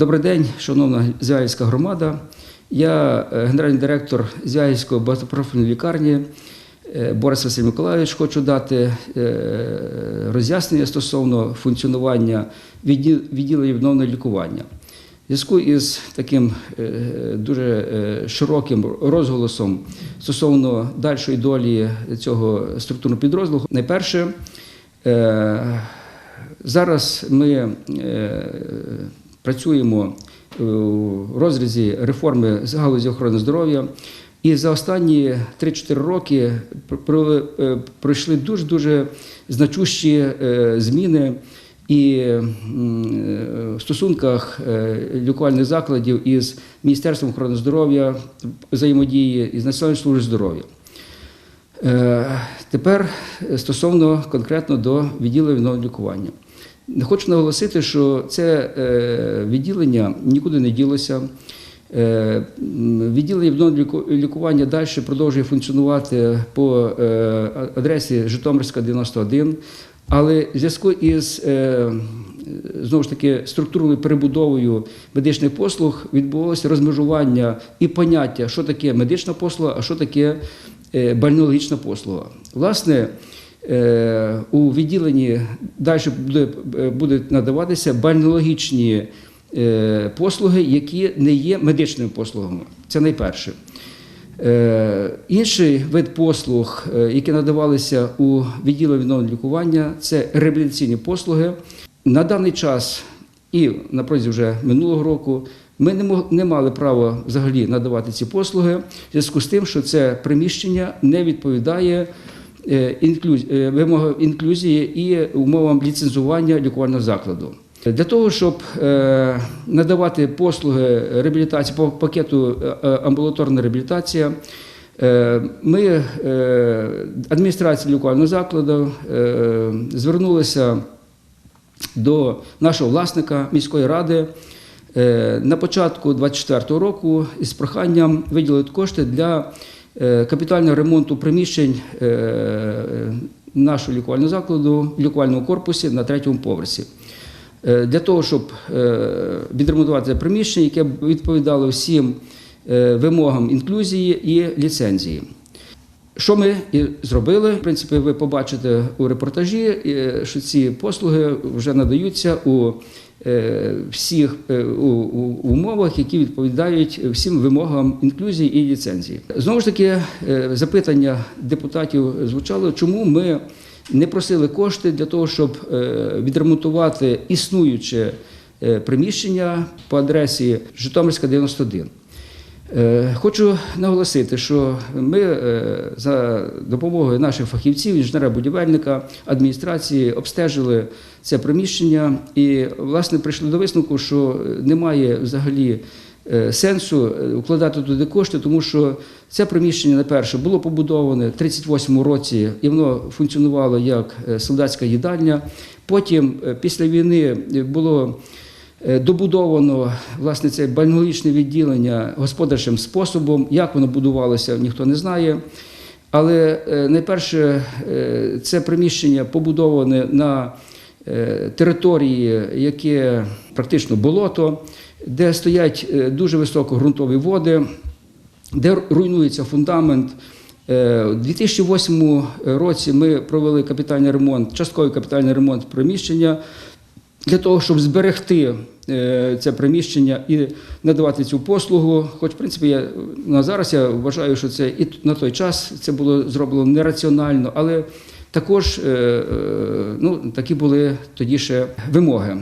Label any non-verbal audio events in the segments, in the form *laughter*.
Добрий день, шановна Звягільська громада. Я е, генеральний директор Звягільської багатопрофільної лікарні е, Борис Василь Миколайович. Хочу дати е, роз'яснення стосовно функціонування відділ- відділення відновленого лікування. Зв'язку із таким дуже широким розголосом стосовно дальшої долі цього структурного підрозділу, найперше, зараз ми працюємо у розрізі реформи з галузі охорони здоров'я. І за останні 3-4 роки е, пройшли дуже дуже значущі е, зміни і е, в стосунках е, лікувальних закладів із Міністерством охорони здоров'я, взаємодії із Національною службою здоров'я. Е, Тепер е, стосовно конкретно до відділення відновлення лікування. Хочу наголосити, що це е, відділення нікуди не ділося. Е, Відділення лікування далі продовжує функціонувати по е, адресі Житомирська 91, але в зв'язку із знову ж таки структурною перебудовою медичних послуг відбулося розмежування і поняття, що таке медична послуга, а що таке бальнеологічна послуга. Власне, у відділенні далі е, будуть надаватися бальнеологічні е, послуги, які не є медичними послугами. Це найперше. Е, Інший вид послуг, е, які надавалися у відділенні відновлення лікування, це реабілітаційні послуги. На даний час і на протязі вже минулого року ми не, мали права взагалі надавати ці послуги в зв'язку з тим, що це приміщення не відповідає е, е, вимогам інклюзії і умовам ліцензування лікувального закладу. Для того, щоб е, надавати послуги реабілітації по пакету е, е, амбулаторна реабілітація, е, ми, е, адміністрація лікувального закладу, е, звернулися до нашого власника міської ради е, на початку 2024 року із проханням виділити кошти для е, капітального ремонту приміщень е, нашого лікувального закладу, лікувального корпусі на третьому поверсі. Е, Для того, щоб е, відремонтувати це приміщення, яке відповідало всім е, вимогам інклюзії і ліцензії. Що ми і зробили? В принципі, ви побачите у репортажі, е, що ці послуги вже надаються у е, всіх е, у, у умовах, які відповідають всім вимогам інклюзії і ліцензії. Знову ж таки, е, запитання депутатів звучало, чому ми не просили кошти для того, щоб е, відремонтувати існуюче е, приміщення по адресі Житомирська 91. Е, Хочу наголосити, що ми е, за допомогою наших фахівців, інженера-будівельника, адміністрації обстежили це приміщення і, власне, прийшли до висновку, що немає взагалі е, сенсу вкладати туди кошти, тому що це приміщення, найперше, було побудоване в 38-му році, і воно функціонувало як солдатська їдальня. Потім, після війни, було Добудовано власне це бальнологічне відділення господарчим способом. Як воно будувалося, ніхто не знає. Але е, найперше, е, це приміщення побудоване на е, території, яке практично болото, де стоять е, дуже високо ґрунтові води, де руйнується фундамент. Е, У 2008 році ми провели капітальний ремонт, частковий капітальний ремонт приміщення для того, щоб зберегти е, це приміщення і надавати цю послугу. Хоч, в принципі, я на зараз я вважаю, що це і на той час це було зроблено нераціонально, але також е, е, ну, такі були тоді ще вимоги.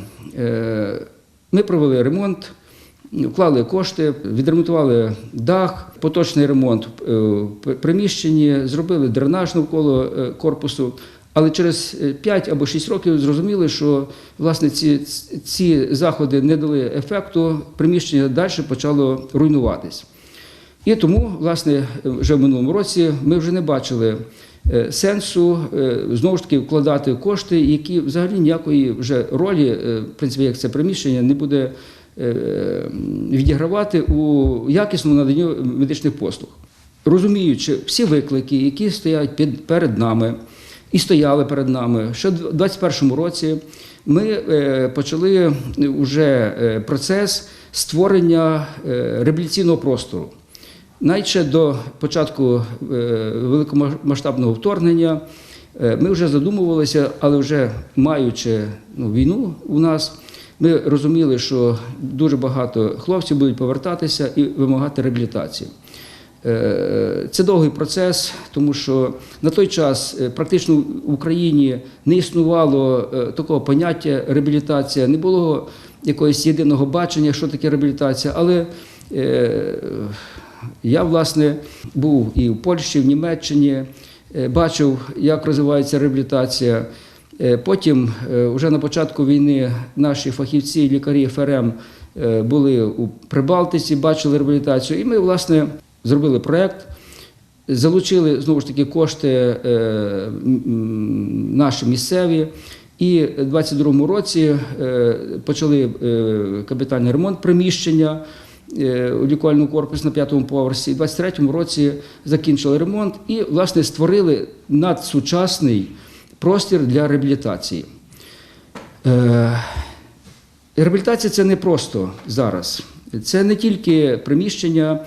Ми провели ремонт. Вклали кошти, відремонтували дах, поточний ремонт в приміщенні, зробили дренаж навколо корпусу. Але через 5 або 6 років зрозуміли, що власне ці, ці заходи не дали ефекту, приміщення далі почало руйнуватись. І тому, власне, вже в минулому році ми вже не бачили е, сенсу е, знову ж таки вкладати кошти, які взагалі ніякої вже ролі, е, в принципі, як це приміщення, не буде е, відігравати у якісному наданні медичних послуг. Розуміючи всі виклики, які стоять під, перед нами і стояли перед нами, що в 2021 році ми е, почали вже процес створення е, реабілітаційного простору. Навіть ще до початку е, великомасштабного вторгнення е, ми вже задумувалися, але вже маючи ну, війну у нас, ми розуміли, що дуже багато хлопців будуть повертатися і вимагати реабілітації. Е, Це довгий процес, тому що на той час е, практично в Україні не існувало е, такого поняття реабілітація, не було якогось єдиного бачення, що таке реабілітація. Але я, власне, був і в Польщі, і в Німеччині, бачив, як розвивається реабілітація. Потім, вже на початку війни, наші фахівці, лікарі ФРМ були у Прибалтиці, бачили реабілітацію. І ми, власне, зробили проєкт, залучили знову ж таки кошти е, наші місцеві. І в 22-му році е, почали е, капітальний ремонт приміщення у лікувальному корпусі на п'ятому поверсі. В 23-му році закінчили ремонт і, власне, створили надсучасний простір для реабілітації. Реабілітація це не просто зараз. Це не тільки приміщення,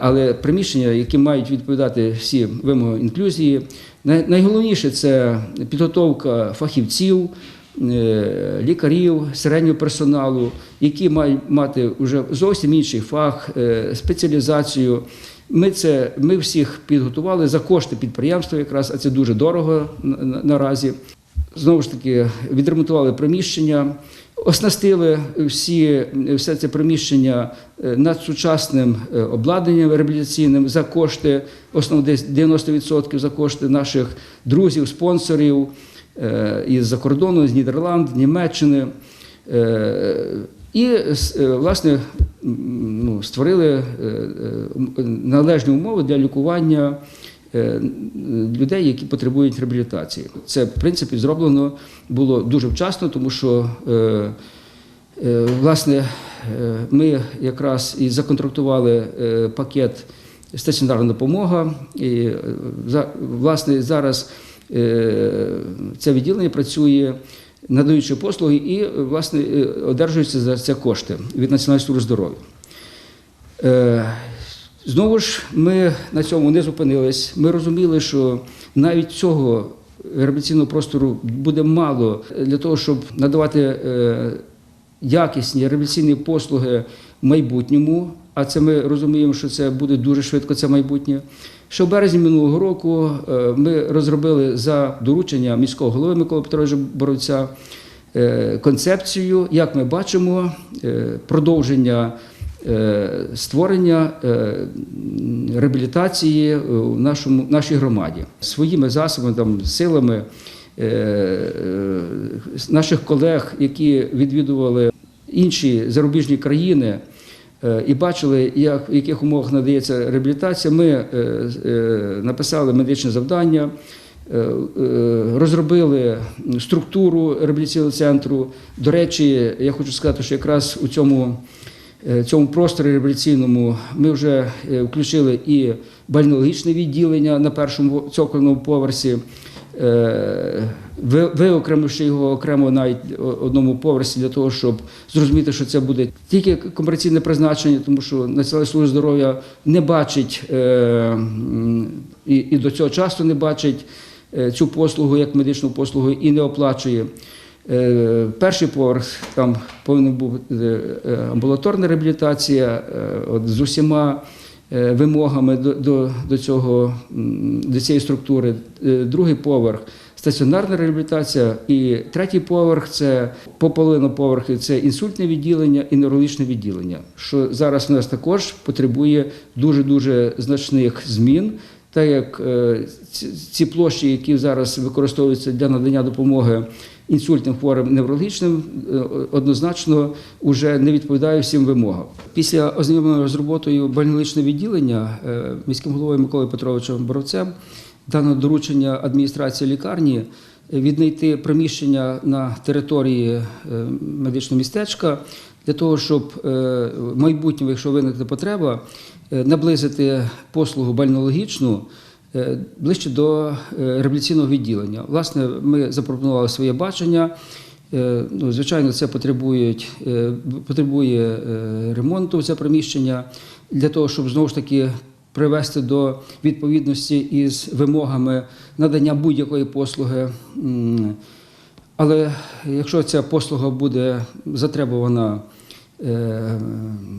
але приміщення, які мають відповідати всі вимоги інклюзії. Найголовніше це підготовка фахівців, е, лікарів, середнього персоналу, які мають мати вже зовсім інший фах, е, спеціалізацію. Ми це ми всіх підготували за кошти підприємства, якраз а це дуже дорого на- на- наразі. Знову ж таки, відремонтували приміщення, оснастили всі, все це приміщення е, надсучасним е, обладнанням реабілітаційним за кошти, в основному десь 90% за кошти наших друзів, спонсорів е, із-за кордону, з Нідерланд, Німеччини. І власне ну, створили належні умови для лікування людей, які потребують реабілітації. Це в принципі зроблено було дуже вчасно, тому що е, е, власне е, ми якраз і законтрактували е, пакет стаціонарна допомога. І е, власне зараз е, це відділення працює. Надаючи послуги і власне е, одержуються за це кошти від Національної служби здоров'я. Знову ж ми на цьому не зупинились. Ми розуміли, що навіть цього реабілітаційного простору буде мало для того, щоб надавати е, якісні реабілітаційні послуги майбутньому. А це ми розуміємо, що це буде дуже швидко, це майбутнє. Ще в березні минулого року е, ми розробили за доручення міського голови Миколи Петровича Боровця е, концепцію, як ми бачимо, продовження створення е, реабілітації в нашому, нашій громаді своїми засобами, там, силами е, е, наших колег, які відвідували інші зарубіжні країни. е, І бачили, як, в яких умовах надається реабілітація. Ми е, е, написали медичне завдання, е, е, розробили структуру реабілітаційного центру. До речі, я хочу сказати, що якраз у цьому, е, цьому просторі реабілітаційному ми вже е, включили і бальнеологічне відділення на першому цокольному поверсі. Е, ви- Виокремивши його окремо навіть одному поверсі для того, щоб зрозуміти, що це буде тільки комерційне призначення, тому що Національна служба здоров'я не бачить е, і, до цього часу не бачить е, цю послугу як медичну послугу і не оплачує. Е, Перший поверх там повинна бути е, е, амбулаторна реабілітація от, з усіма вимогами до, до, до, цього, до цієї структури. Другий поверх стаціонарна реабілітація. І третій поверх це по половину поверхи це інсультне відділення і неврологічне відділення, що зараз у нас також потребує дуже дуже значних змін. Так як е, ці- площі, які зараз використовуються для надання допомоги інсультним хворим неврологічним, е, однозначно вже не відповідає всім вимогам. Після ознайомлення з роботою больничного відділення е, міським головою Миколою Петровичем Боровцем дано доручення адміністрації лікарні віднайти приміщення на території медичного містечка для того, щоб в майбутньому, якщо виникне потреба, наблизити послугу бальнологічну е, ближче до е, реабілітаційного відділення. Власне, ми запропонували своє бачення. Е, Ну, звичайно, це е, потребує е, ремонту це приміщення для того, щоб знову ж таки привести до відповідності із вимогами надання будь-якої послуги. Але якщо ця послуга буде затребувана е,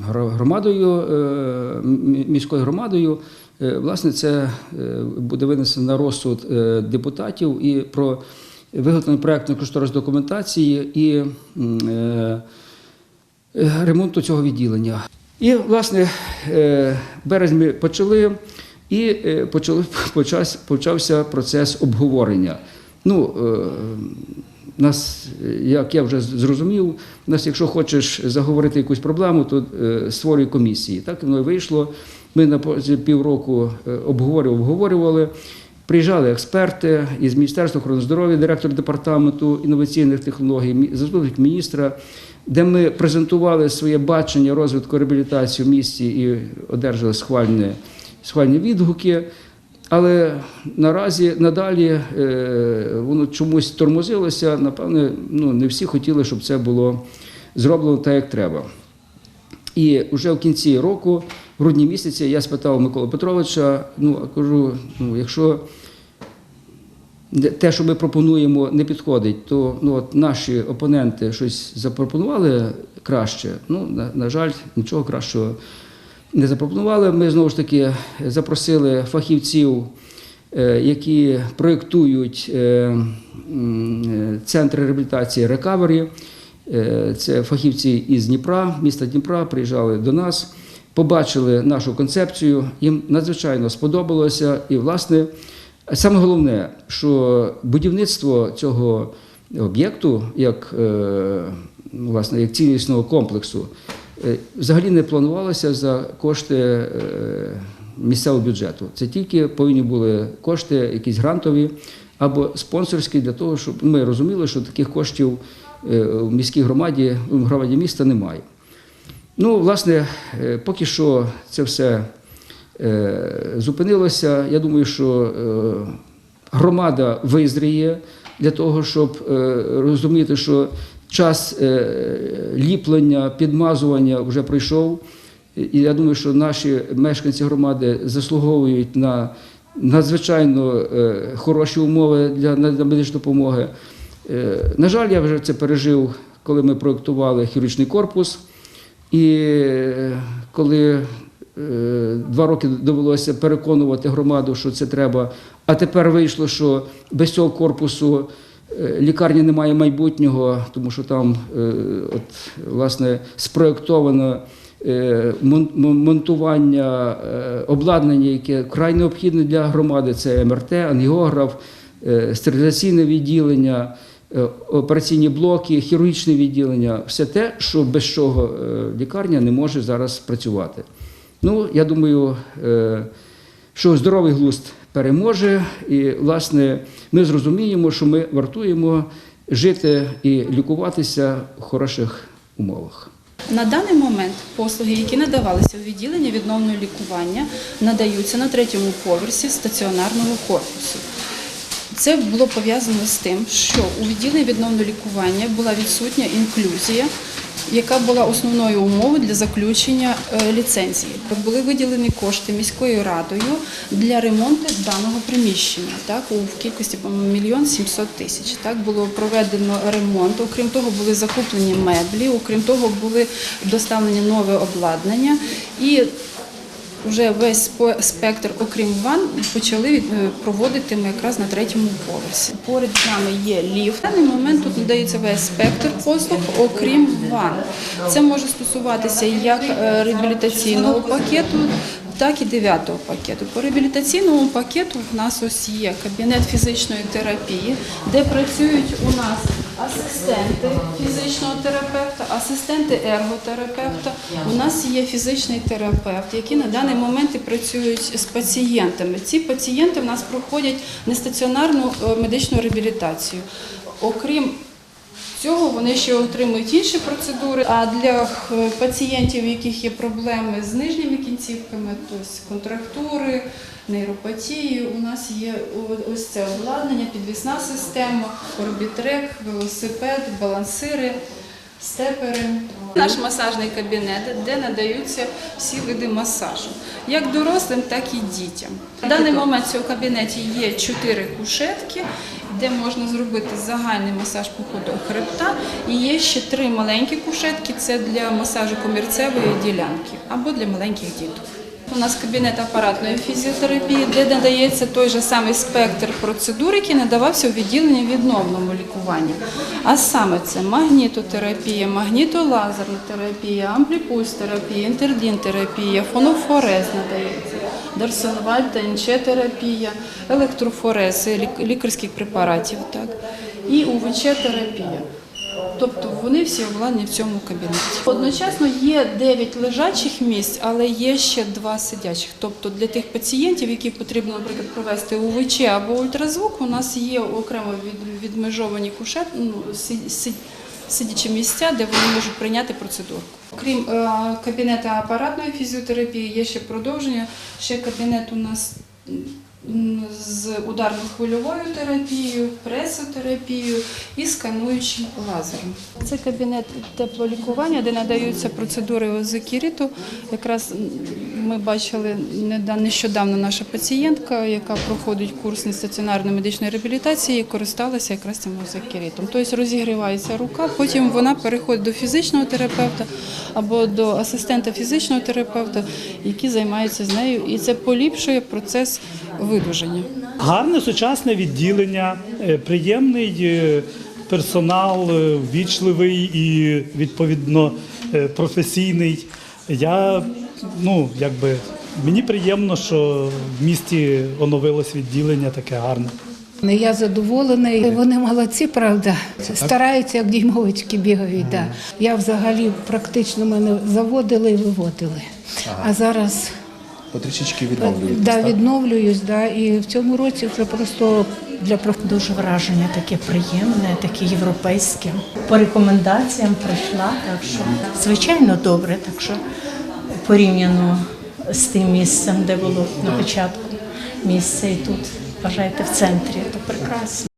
громадою, е, міською громадою, е, власне, це е, буде винесено на розсуд е, депутатів і про виготовлення проєктної кошторис документації і е, е, ремонту цього відділення. І, власне, е, березень ми почали, і е, почали, *laughs* почався процес обговорення. Ну, е, нас, е, як я вже зрозумів, нас, якщо хочеш заговорити якусь проблему, то е, створюй комісії. Так воно і вийшло. Ми на півроку е, обговорювали, обговорювали. Приїжджали експерти із Міністерства охорони здоров'я, директор департаменту інноваційних технологій, заступник міністра, де ми презентували своє бачення розвитку реабілітації в місті і одержали схвальні, схвальні відгуки. Але наразі надалі е, воно чомусь тормозилося. Напевне, ну, не всі хотіли, щоб це було зроблено так, як треба. І вже в кінці року, в грудні місяці, я спитав Микола Петровича: ну, кажу, ну, якщо те, що ми пропонуємо, не підходить, то ну, от наші опоненти щось запропонували краще. Ну, на, на жаль, нічого кращого не запропонували. Ми знову ж таки запросили фахівців, е, які проєктують е, е, центри реабілітації. Е, Це фахівці із Дніпра, міста Дніпра, приїжджали до нас, побачили нашу концепцію. Їм надзвичайно сподобалося. І, власне, саме головне, що будівництво цього об'єкту, як, власне, як цілісного комплексу, взагалі не планувалося за кошти е, місцевого бюджету. Це тільки повинні були кошти, якісь грантові або спонсорські, для того, щоб ми розуміли, що таких коштів е, в міській громаді, в громаді міста немає. Ну, власне, е, поки що це все е, зупинилося. Я думаю, що е, громада визріє для того, щоб е, розуміти, що час е, ліплення, підмазування вже пройшов. І я думаю, що наші мешканці громади заслуговують на надзвичайно е, хороші умови для медичної допомоги. Е, На жаль, я вже це пережив, коли ми проєктували хірургічний корпус. І коли два роки довелося переконувати громаду, що це треба, а тепер вийшло, що без цього корпусу е, лікарні немає майбутнього, тому що там е, от, власне спроєктовано е, мон- мон- монтування обладнання, яке вкрай необхідне для громади. Це МРТ, ангіограф, стерилізаційне відділення, операційні блоки, хірургічне відділення все те, що без чого лікарня не може зараз працювати. Ну, я думаю, що здоровий глузд переможе, і, власне, ми зрозуміємо, що ми вартуємо жити і лікуватися в хороших умовах. На даний момент послуги, які надавалися у відділенні відновного лікування, надаються на третьому поверсі стаціонарного корпусу. Це було пов'язано з тим, що у відділенні відновного лікування була відсутня інклюзія, яка була основною умовою для заключення е, ліцензії. Були виділені кошти міською радою для ремонту даного приміщення, так у кількості мільйон сімсот тисяч. Так було проведено ремонт. Окрім того, були закуплені меблі, окрім того, були доставлені нове обладнання і вже весь спектр, окрім ван, почали е, проводити ми якраз на третьому поверсі. Поряд з нами є ліфт. На даний момент тут надається весь спектр послуг, окрім ван. Це може стосуватися як е, реабілітаційного пакету, так і дев'ятого пакету. По реабілітаційному пакету в нас ось є кабінет фізичної терапії, де працюють у нас асистенти фізичного терапевта, асистенти ерготерапевта. У нас є фізичний терапевт, які на даний момент і працюють з пацієнтами. Ці пацієнти в нас проходять нестаціонарну е, медичну реабілітацію. Окрім цього вони ще отримують інші процедури. А для е, пацієнтів, у яких є проблеми з нижніми кінцівками, тобто контрактури, нейропатії, у нас є ось це обладнання, підвісна система, орбітрек, велосипед, балансири, степери. Наш масажний кабінет, де надаються всі види масажу, як дорослим, так і дітям. На даний момент в цьому кабінеті є чотири кушетки, де можна зробити загальний масаж по хребта. І є ще три маленькі кушетки це для масажу комірцевої ділянки або для маленьких діток. У нас кабінет апаратної фізіотерапії, де надається той же самий спектр процедур, який надавався у відділенні відновному лікуванні. А саме це магнітотерапія, магнітолазерна терапія, ампліпульс-терапія, інтердін-терапія, фонофорез надається, дарсонваль та інчетерапія, електрофорез лікарських препаратів, так, і УВЧ-терапія. Тобто вони всі обладнані в цьому кабінеті. Одночасно є 9 лежачих місць, але є ще два сидячих. Тобто для тих пацієнтів, які потрібно, наприклад, провести УВЧ або ультразвук, у нас є окремо від, відмежовані кушет, ну, си- си- сидячі місця, де вони можуть прийняти процедуру. Крім е, кабінету апаратної фізіотерапії, є ще продовження. Ще кабінет у нас з ударно-хвильовою терапією, пресотерапією і скануючим лазером. Це кабінет теплолікування, де надаються процедури озокіріту. Якраз ми бачили нещодавно наша пацієнтка, яка проходить курс нестаціонарної медичної реабілітації, і користалася якраз цим озокірітом. Тобто розігрівається рука, потім вона переходить до фізичного терапевта або до асистента фізичного терапевта, які займаються з нею, і це поліпшує процес видуження. Гарне сучасне відділення, е, приємний е, персонал, е, ввічливий і відповідно професійний. Я ну якби мені приємно, що в місті оновилось відділення таке гарне. Ну, Я задоволена, і вони молодці, правда. Стараються, як діймовички бігають. Да. Я взагалі практично мене заводили і виводили. А зараз Потрішечки відновлюєтесь, да, так? відновлююсь, да, і в цьому році вже просто для проф... Дуже враження таке приємне, таке європейське. По рекомендаціям прийшла, так що звичайно добре, так що порівняно з тим місцем, де було на початку місце, і тут вважаєте в центрі, то прекрасно.